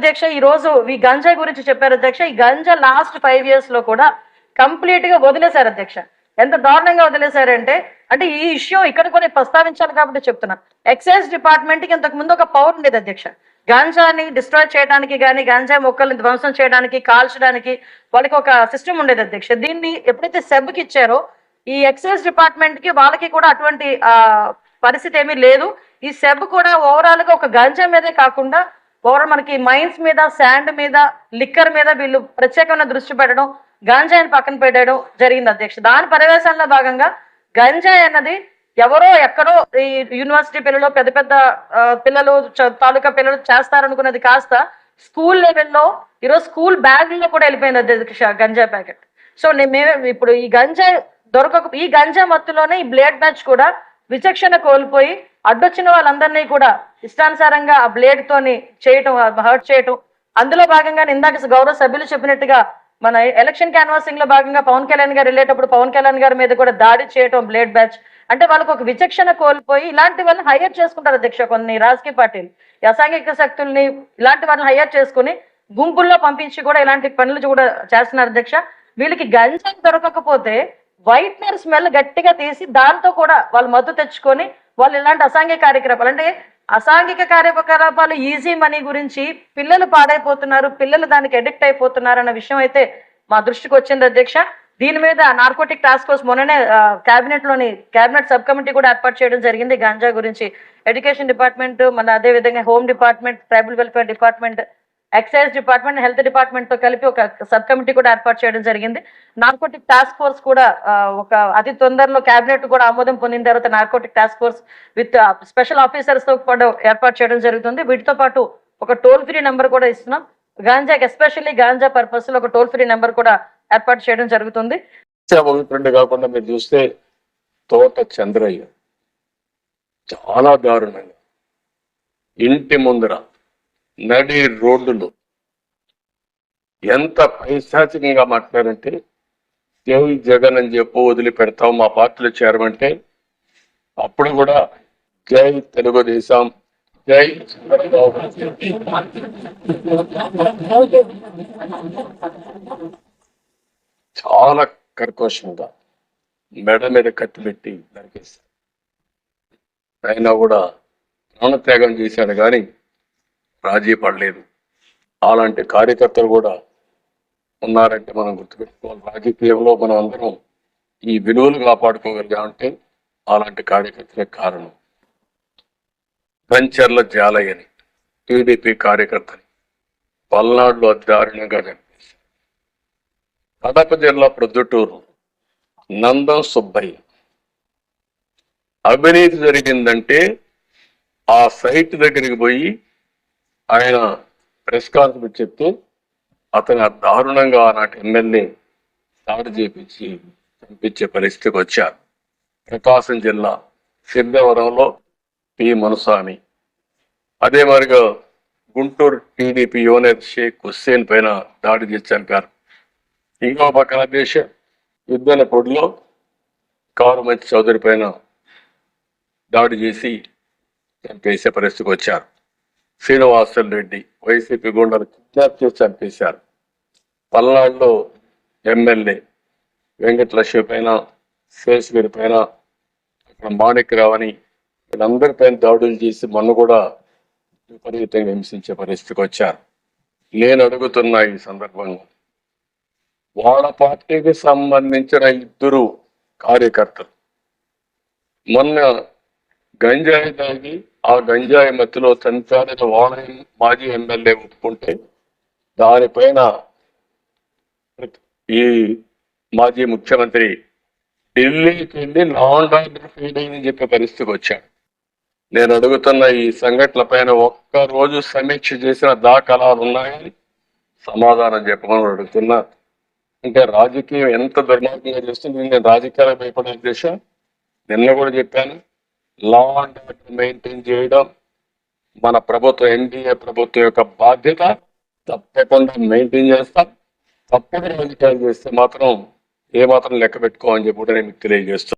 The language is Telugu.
అధ్యక్ష ఈ రోజు ఈ గంజా గురించి చెప్పారు అధ్యక్ష. ఈ గంజా లాస్ట్ ఫైవ్ ఇయర్స్లో కూడా కంప్లీట్గా వదిలేశారు అధ్యక్ష. ఎంత దారుణంగా వదిలేశారంటే అంటే ఈ ఇష్యూ ఇక్కడ కొన్ని ప్రస్తావించాలి కాబట్టి చెప్తున్నా. ఎక్సైజ్ డిపార్ట్మెంట్కి ఇంతకు ముందు ఒక పవర్ ఉండేది అధ్యక్ష. గాంజాని డిస్ట్రాయ్ చేయడానికి కానీ గాంజా మొక్కల్ని ధ్వంసం చేయడానికి కాల్చడానికి వాళ్ళకి ఒక సిస్టమ్ ఉండేది అధ్యక్ష. దీన్ని ఎప్పుడైతే సెబ్కి ఇచ్చారో ఈ ఎక్సైజ్ డిపార్ట్మెంట్కి వాళ్ళకి కూడా అటువంటి ఆ, పరిస్థితి ఏమీ లేదు. ఈ సెబ్ కూడా ఓవరాల్గా ఒక గంజా మీదే కాకుండా ఓవరాల్ మనకి మైన్స్ మీద శాండ్ మీద లిక్కర్ మీద వీళ్ళు ప్రత్యేకమైన దృష్టి పెట్టడం గంజాయిని పక్కన పెట్టడం జరిగింది అధ్యక్ష. దాని పర్యవేశంలో భాగంగా గంజాయి అన్నది ఎవరో ఎక్కడో ఈ యూనివర్సిటీ పిల్లలు పెద్ద పెద్ద పిల్లలు తాలూకా పిల్లలు చేస్తారనుకున్నది కాస్త స్కూల్ లెవెల్లో ఈరోజు స్కూల్ బ్యాగ్లో కూడా వెళ్ళిపోయింది అధ్యక్ష గంజా ప్యాకెట్. సో నేను ఇప్పుడు ఈ గంజా దొరకక ఈ గంజా మత్తులోనే ఈ బ్లేడ్ బ్యాచ్ కూడా విచక్షణ కోల్పోయి అడ్డొచ్చిన వాళ్ళందరినీ కూడా ఇష్టానుసారంగా ఆ బ్లేడ్ తోని చేయటం హర్ట్ చేయటం. అందులో భాగంగా ఇందాక గౌరవ సభ్యులు చెప్పినట్టుగా మన ఎలక్షన్ క్యాన్వాసింగ్లో భాగంగా పవన్ కళ్యాణ్ గారు వెళ్ళేటప్పుడు పవన్ కళ్యాణ్ గారి మీద కూడా దాడి చేయటం బ్లేడ్ బ్యాచ్. అంటే వాళ్ళకు ఒక విచక్షణ కోల్పోయి ఇలాంటి వాళ్ళని హైయర్ చేసుకుంటారు అధ్యక్ష కొన్ని రాజకీయ పార్టీలు. అసాంఘిక శక్తుల్ని ఇలాంటి వాళ్ళని హైయర్ చేసుకుని గుంపుల్లో పంపించి కూడా ఇలాంటి పనులు కూడా చేస్తున్నారు అధ్యక్ష. వీళ్ళకి గంజా దొరకకపోతే వైట్నర్ స్మెల్ గట్టిగా తీసి దాంతో కూడా వాళ్ళు మద్దతు తెచ్చుకొని వాళ్ళు ఇలాంటి అసాంఘిక కార్యకలాపాలు అంటే అసాంఘిక కార్యకలాపాలు ఈజీ మనీ గురించి పిల్లలు పాడైపోతున్నారు పిల్లలు దానికి అడిక్ట్ అయిపోతున్నారు అన్న విషయం అయితే మా దృష్టికి వచ్చింది అధ్యక్ష. దీని మీద నార్కోటిక్ టాస్క్ ఫోర్స్ మొన్ననే కేబినెట్లోని కేబినెట్ సబ్ కమిటీ కూడా ఏర్పాటు చేయడం జరిగింది. గాంజా గురించి ఎడ్యుకేషన్ డిపార్ట్మెంట్ మన అదే విధంగా home department tribal welfare department excise department health డిపార్ట్మెంట్తో కలిపి ఒక సబ్ కమిటీ కూడా ఏర్పాటు చేయడం జరిగింది. నార్కోటిక్ టాస్క్ ఫోర్స్ కూడా ఒక అతి తొందరలో కేబినెట్ కూడా ఆమోదం పొందిన తర్వాత narcotic task force with special ఆఫీసర్స్తో కూడా ఏర్పాటు చేయడం జరుగుతుంది. వీటితో పాటు ఒక టోల్ ఫ్రీ నెంబర్ కూడా ఇస్తున్నాం. గాంజాకి ఎస్పెషల్లీ గాంజా పర్పస్లో ఒక టోల్ ఫ్రీ నెంబర్ కూడా ఏర్పాటు చేయడం జరుగుతుంది. రెండు కాకుండా మీరు చూస్తే తోట చంద్రయ్య చాలా దారుణంగా ఇంటి ముందర నడి రోడ్డులో ఎంత పైశాచికంగా మాట్లాడారంటే జై జగన్ అని చెప్పు వదిలిపెడతాం మా పార్టీలో చేరమంటే అప్పుడు కూడా జై తెలుగుదేశం జై చాలా కర్కోశంగా మెడ మీద కత్తి పెట్టి నరికేశారు. అయినా కూడా ప్రాణత్యాగం చేశాడు కానీ రాజీ పడలేదు అలాంటి కార్యకర్తలు కూడా ఉన్నారంటే మనం గుర్తుపెట్టుకోవాలి. రాజకీయంలో మనం అందరం ఈ విలువలు కాపాడుకోగలిగామంటే అలాంటి కార్యకర్తలే కారణం. కంచర్ల జాలయ్యని టీడీపీ కార్యకర్తని పల్నాడులో దారుణంగా చంపేశారు. కడప జిల్లా ప్రొద్దుటూరు నందం సుబ్బయ్య. అవినీతి జరిగిందంటే ఆ సైట్ దగ్గరికి పోయి ఆయన ప్రెస్ కాన్ఫరెన్స్ చెప్తూ అతను దారుణంగా ఆనాటి ఎమ్మెల్యే దాడి చేపించి చంపించే పరిస్థితికి వచ్చారు. ప్రకాశం జిల్లా సిద్ధవరంలో పి. మనుస్వామి. అదే మరిగా గుంటూరు టీడీపీ యువనేత షేక్ హుస్సేన్ పైన దాడి చేసి చంపారు. ఇంకో పక్కన దేశ యుద్ధన పొడిలో కారు చౌదరి పైన దాడి చేసి చంపేసే పరిస్థితికి వచ్చారు. శ్రీనివాసులు రెడ్డి వైసీపీ గుండాలు కిడ్నాప్ చేసి చంపేశారు. పల్నాడులో ఎమ్మెల్యే వెంకటలక్ష్మి పైన శేషగిరి పైన అక్కడ మాణిక్యరావు అని వీళ్ళందరి పైన దాడులు చేసి మొన్న కూడా విపరీతంగా హింసించే పరిస్థితికి వచ్చారు. నేను అడుగుతున్నా ఈ సందర్భంగా వాళ్ళ పార్టీకి సంబంధించిన ఇద్దరు కార్యకర్తలు మొన్న గంజాయి తాగి ఆ గంజాయి మధ్యలో చంపాలని వాళ్ళ మాజీ ఎమ్మెల్యే ఒప్పుకుంటే దానిపైన ఈ మాజీ ముఖ్యమంత్రి ఢిల్లీకి వెళ్ళి నాన్ డాక్టర్ ఆర్డర్ అయిందని చెప్పే పరిస్థితికి వచ్చాడు. నేను అడుగుతున్న ఈ సంఘటనల పైన ఒక్క రోజు సమీక్ష చేసిన దాఖలాలు ఉన్నాయని సమాధానం చెప్పమని అడుగుతున్నా. అంటే రాజకీయం ఎంత దుర్మార్గంగా చేస్తుంది నేను రాజకీయాలకు భయపడే ఉద్దేశం నిన్న కూడా చెప్పాను. లా అండ్ ఆర్డర్ మెయింటైన్ చేయడం మన ప్రభుత్వం ఎన్డీఏ ప్రభుత్వం యొక్క బాధ్యత. తప్పకుండా మెయింటైన్ చేస్తాం. తప్పుడు రాజకీయాలు చేస్తే మాత్రం ఏ మాత్రం లెక్క పెట్టుకోమని చెప్పి కూడా నేను తెలియజేస్తాను